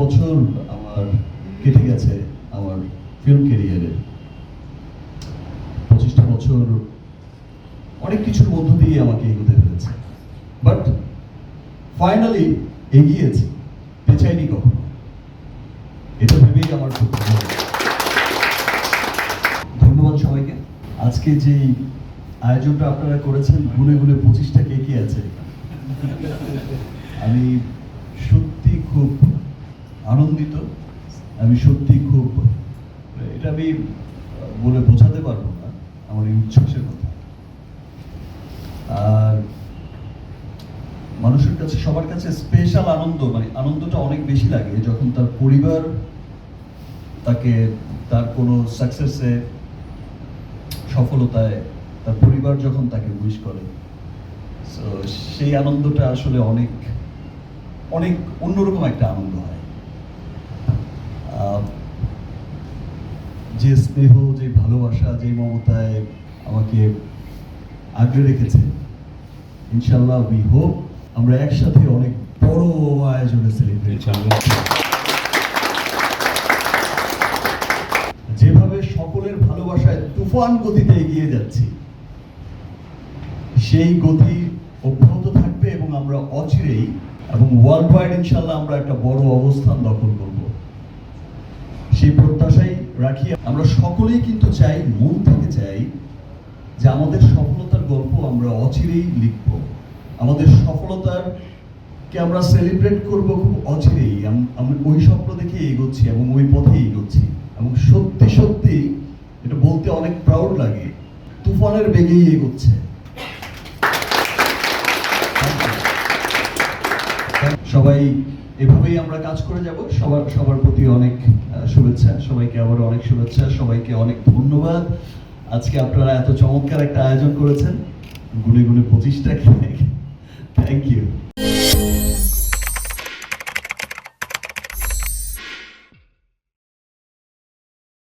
বছর আমার কেটে গেছে আমার ফিল্ম ক্যারিয়ারে পঁচিশটা বছর অনেক কিছুর মধ্য দিয়ে আমাকে এগোতে হয়েছে। বাট ফাইনালি এগিয়েছি পেছাইনি কখনো। এটা ভেবেই আমার খুব ধন্যবাদ সবাইকে। আজকে যে আয়োজনটা আপনারা করেছেন, গুনে গুনে পঁচিশটা কে কে আছে? আমি আনন্দিত, আমি সত্যি খুব, এটা আমি বলে বোঝাতে পারব না, আমার এই উচ্ছ্বাসের কথা। আর মানুষের কাছে, সবার কাছে স্পেশাল আনন্দ মানে আনন্দটা অনেক বেশি লাগে যখন তার পরিবার তাকে, তার কোনো সাকসেসে সফলতায়, তার পরিবার যখন তাকে উইশ করে। সেই আনন্দটা আসলে অনেক অনেক অন্যরকম একটা আনন্দ হয়। যে স্নেহ যে ভালোবাসা যে মমতায় আমাকে আগলে রেখেছে ইনশাল্লাহ উই হোপ আমরা একসাথে অনেক বড় আয়োজনে সেলিব্রেট যেভাবে সকলের ভালোবাসায় তুফান গতিতে এগিয়ে যাচ্ছি সেই গতি অব্যাহত থাকবে এবং আমরা অচিরেই এবং ওয়ার্ল্ড ওয়াইড ইনশাল্লাহ আমরা একটা বড় অবস্থান দখল করব। সেই প্রত্যাশাই রাখি আমরা সকলেই কিন্তু চাই, মন থেকে চাই যে আমাদের সফলতার গল্প আমরা অচিরেই লিখব। আমাদের সফলতার কে আমরা সেলিব্রেট করব খুব অচিরেই। আম- আমরা ওই স্বপ্ন দেখে এগোচ্ছি এবং ওই পথে এগোচ্ছি। এবং সত্যি সত্যি এটা বলতে অনেক প্রাউড লাগে। তুফানের বেগেই এগোচ্ছে। সবাই এভাবেই আমরা কাজ করে যাব। সবার সবার প্রতি অনেক সবাইকে আবার অনেক শুভেচ্ছা, সবাইকে অনেক ধন্যবাদ। আজকে আপনারা এত চমৎকার একটা আয়োজন করেছেন। গুনে গুনে পঁচিশটা থ্যাংক ইউ